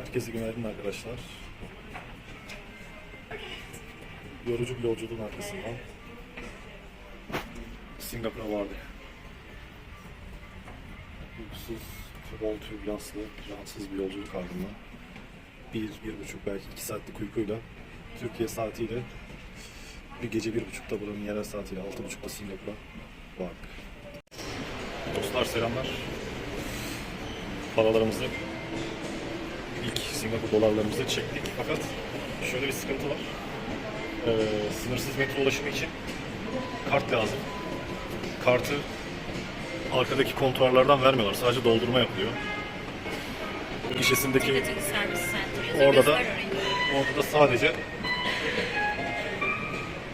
Herkese günaydın arkadaşlar. Yorucu bir yolculuğun arkasından Singapur'a vardık. Uykusuz, bol türbülanslı, rahatsız bir yolculuk ardından bir, bir buçuk belki iki saatlik uykuyla Türkiye saatiyle bir gece bir buçukta buranın yerel saatiyle altı buçukta Singapur'a vardık. Dostlar selamlar. Paralarımızı ilk Singapur dolarlarımızı çektik fakat şöyle bir sıkıntı var. Ee, sınırsız metro ulaşımı için kart lazım. Kartı arkadaki kontuarlardan vermiyorlar. Sadece doldurma yapılıyor. Gişesindeki. Orada da orada da sadece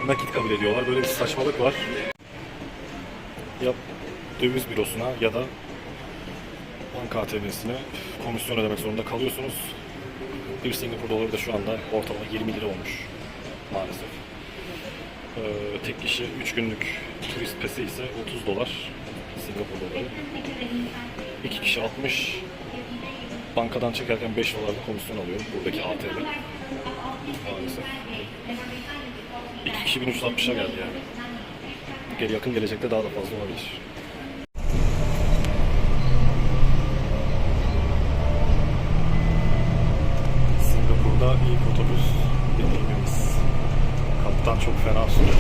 nakit kabul ediyorlar. Böyle bir saçmalık var. Ya döviz bürosuna ya da banka ATM'sine komisyon ödemek zorunda kalıyorsunuz. Bir Singapur doları da şu anda ortalama 20 lira olmuş maalesef. Ee, tek kişi 3 günlük turist pesi ise 30 dolar Singapur doları. 2 kişi 60 bankadan çekerken 5 dolar bir komisyon alıyorum buradaki ATM. Maalesef. 2 kişi 1360'a geldi yani. Geri yakın gelecekte daha da fazla olabilir. Singapur'da otobüs deneyimimiz. Kaptan çok fena sürüyor.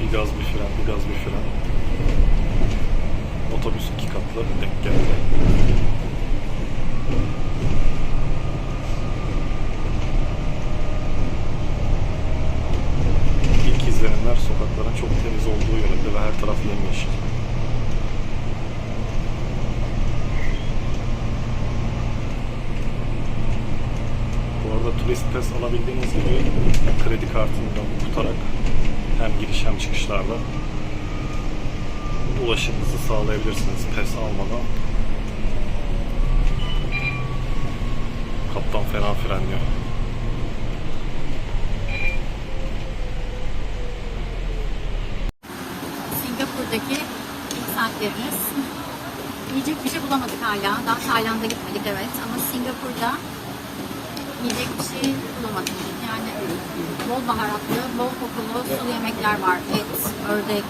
Bir gaz bir fren, bir gaz bir fren. Otobüs iki katlı denk geldi. İlk izlenimler sokakların çok temiz olduğu yönünde ve her taraf yemyeşil. Pass alabildiğiniz gibi kredi kartından tutarak hem giriş hem çıkışlarda ulaşımınızı sağlayabilirsiniz pes almadan. Kaptan fena frenliyor. Singapur'daki ilk saatlerimiz. Yiyecek bir şey bulamadık hala. Daha Tayland'a gitmedik evet ama Singapur'da yiyecek bir şey bulamadık. Yani bol baharatlı, bol kokulu sulu yemekler var. Et, ördek,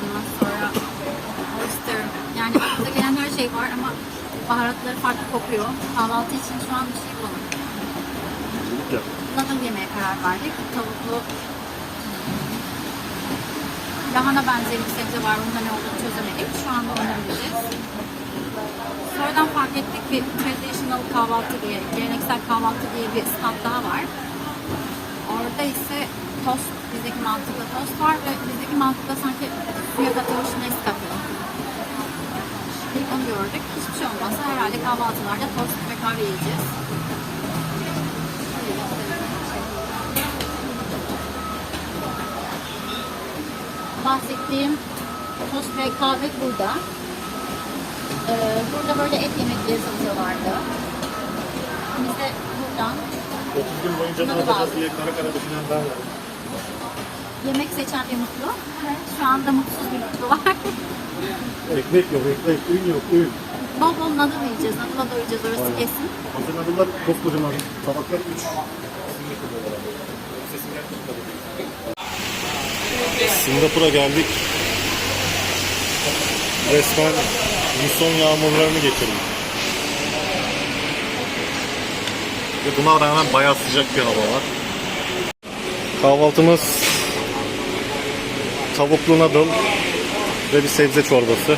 ondan sonra oyster. Yani aklına gelen her şey var ama baharatları farklı kokuyor. Kahvaltı için şu an bir şey bulamadık. Noodle yemeye karar verdik. Tavuklu lahana benzeri bir sebze var. Bunda ne olduğunu çözemedik. Şu anda onu bileceğiz. Sonradan fark ettik bir traditional kahvaltı diye, geleneksel kahvaltı diye bir stand daha var. Orada ise tost, bizdeki mantıklı tost var ve bizdeki mantıkla sanki suya katılmış Nescafe. Onu gördük. Hiçbir şey olmazsa herhalde kahvaltılarda tost ve kahve yiyeceğiz. bahsettiğim tost ve kahve burada. Ee, burada böyle et yemekleri satıyorlardı. Biz de buradan 30 gün boyunca ne yapacağız diye kara kara düşünen ben varım. yemek seçen bir mutlu. Şu anda mutsuz bir mutlu var. Ekmek yok, ekmek, ün yok, ün. bol bol noodle yiyeceğiz. Noodle'a doyacağız orası Aynen. kesin. Hazırladılar koskocaman tabaklar 3. Singapur'a geldik. Resmen muson yağmurlarını getirdik. Ve buna rağmen bayağı sıcak bir hava var. Kahvaltımız tavuklu noodle ve bir sebze çorbası.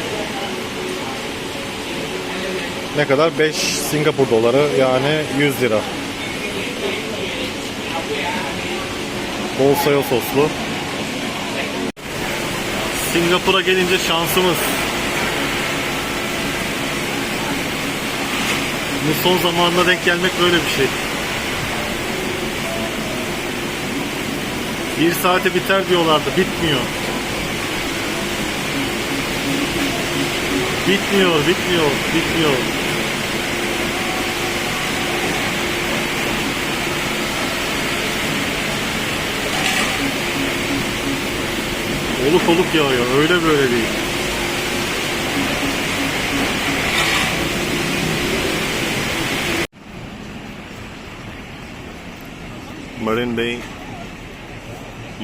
Ne kadar? 5 Singapur doları yani 100 lira. Bol soya soslu. Singapur'a gelince şansımız. Bu son zamanında denk gelmek böyle bir şey. Bir saate biter diyorlardı. Bitmiyor. Bitmiyor, bitmiyor, bitmiyor. Oluk oluk yağıyor. Öyle böyle değil. Marine Bay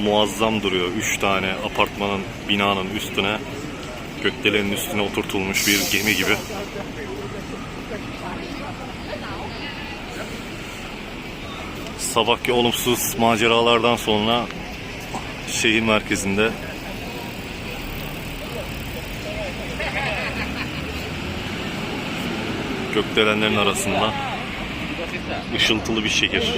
muazzam duruyor. Üç tane apartmanın, binanın üstüne, gökdelenin üstüne oturtulmuş bir gemi gibi. Sabahki olumsuz maceralardan sonra şehir merkezinde gökdelenlerin arasında Işıltılı bir şehir.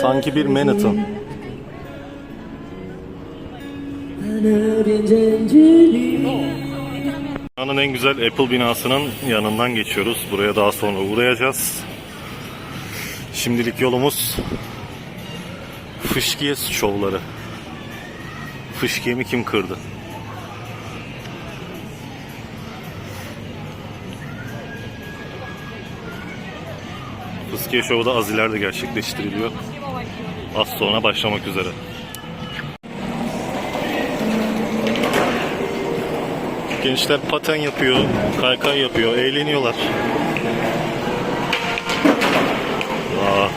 Sanki bir Manhattan. Dünyanın en güzel Apple binasının yanından geçiyoruz. Buraya daha sonra uğrayacağız. Şimdilik yolumuz Fışkiye şovları. Fışkiyemi kim kırdı? Fışkiye şovu da az ileride gerçekleştiriliyor. Az sonra başlamak üzere. Gençler paten yapıyor, kaykay yapıyor, eğleniyorlar. Aa.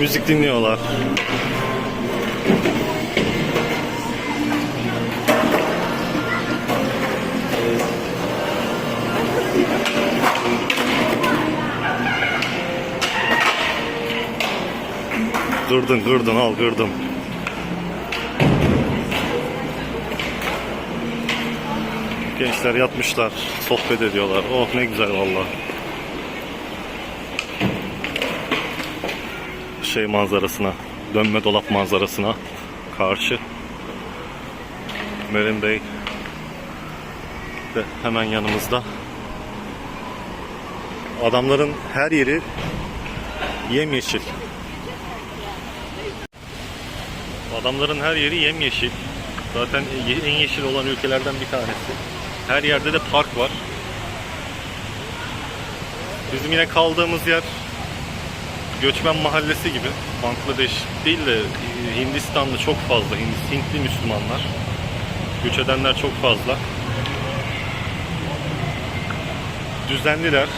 Müzik dinliyorlar. Kırdın kırdın al kırdım. Gençler yatmışlar, sohbet ediyorlar. Oh ne güzel valla. Şey manzarasına, dönme dolap manzarasına karşı. Merin Bey de hemen yanımızda. Adamların her yeri yemyeşil. Adamların her yeri yemyeşil. Zaten en yeşil olan ülkelerden bir tanesi. Her yerde de park var. Bizim yine kaldığımız yer göçmen mahallesi gibi. Bangladeş değil de Hindistanlı çok fazla. Hint- Hintli Müslümanlar. Göç edenler çok fazla. Düzenliler.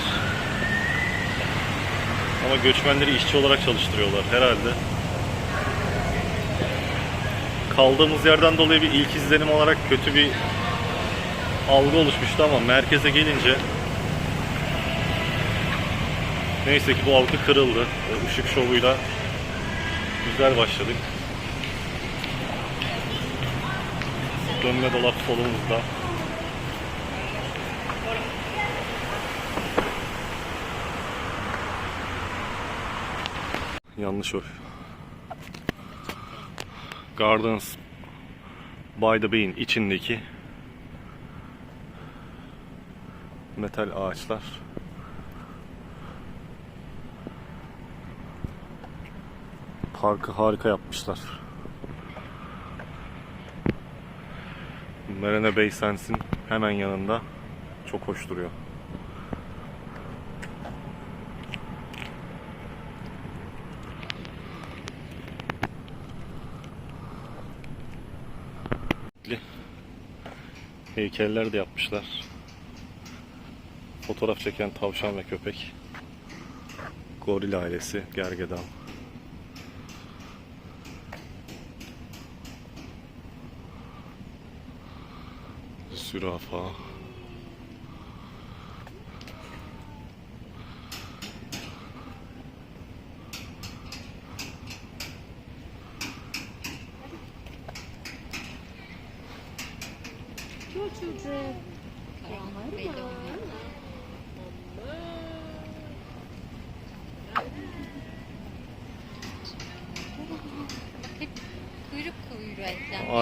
Ama göçmenleri işçi olarak çalıştırıyorlar herhalde kaldığımız yerden dolayı bir ilk izlenim olarak kötü bir algı oluşmuştu ama merkeze gelince neyse ki bu algı kırıldı. Işık şovuyla güzel başladık. Dönme dolap solumuzda. Yanlış o. Gardens by the Bean içindeki metal ağaçlar. Parkı harika yapmışlar. Marina Bay Sands'in hemen yanında çok hoş duruyor. Heykeller de yapmışlar. Fotoğraf çeken tavşan ve köpek. Goril ailesi, gergedan. Zürafa.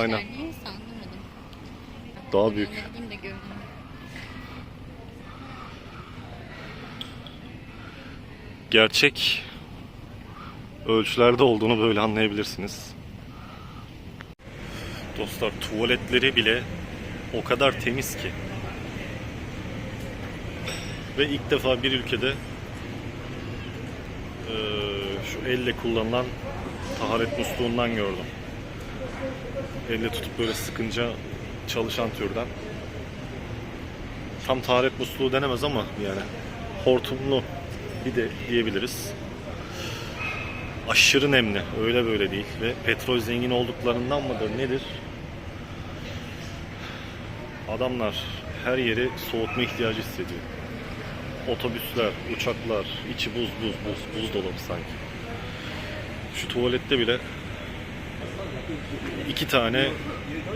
Aynen. Anlamadım. Daha büyük. De göreyim. gerçek ölçülerde olduğunu böyle anlayabilirsiniz. Dostlar tuvaletleri bile o kadar temiz ki. Ve ilk defa bir ülkede şu elle kullanılan taharet musluğundan gördüm. Elle tutup böyle sıkınca çalışan türden. Tam taharet musluğu denemez ama yani hortumlu bir de diyebiliriz. Aşırı nemli, öyle böyle değil ve petrol zengin olduklarından mıdır nedir? Adamlar her yeri soğutma ihtiyacı hissediyor. Otobüsler, uçaklar, içi buz buz buz, buzdolabı sanki. Şu tuvalette bile iki tane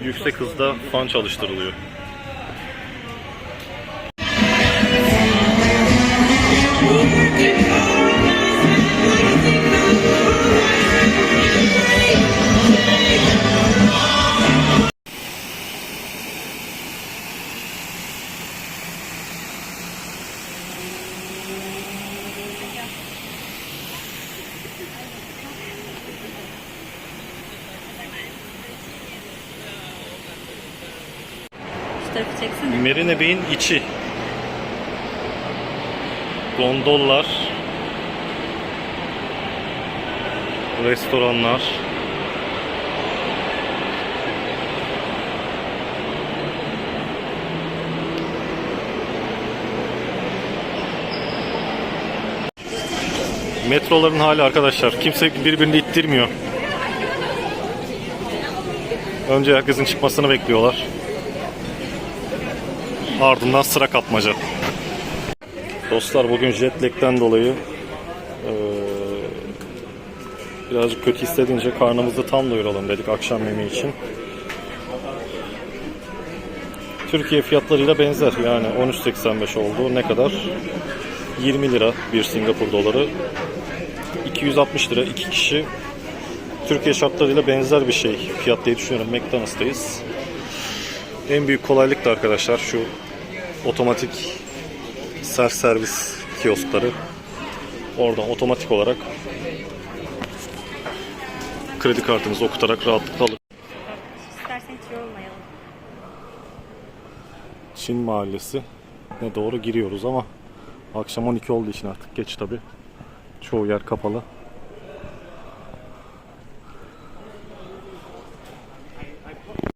yüksek hızda fan çalıştırılıyor. Şu tarafı çeksene. Marina Bay'in içi. Gondollar. Restoranlar. Metroların hali arkadaşlar. Kimse birbirini ittirmiyor. Önce herkesin çıkmasını bekliyorlar. Ardından sıra kapmaca. Dostlar bugün jet lag'den dolayı eee, birazcık kötü hissedince karnımızı tam doyuralım dedik akşam yemeği için. Türkiye fiyatlarıyla benzer yani 13.85 oldu. Ne kadar? 20 lira bir Singapur doları. 260 lira iki kişi. Türkiye şartlarıyla benzer bir şey fiyat diye düşünüyorum. McDonald's'tayız. En büyük kolaylık da arkadaşlar şu otomatik self servis kioskları. Oradan otomatik olarak kredi kartınızı okutarak rahatlıkla alıp İstersen hiç yorulmayalım. Çin mahallesi ne doğru giriyoruz ama akşam 12 olduğu için artık geç tabi. Çoğu yer kapalı.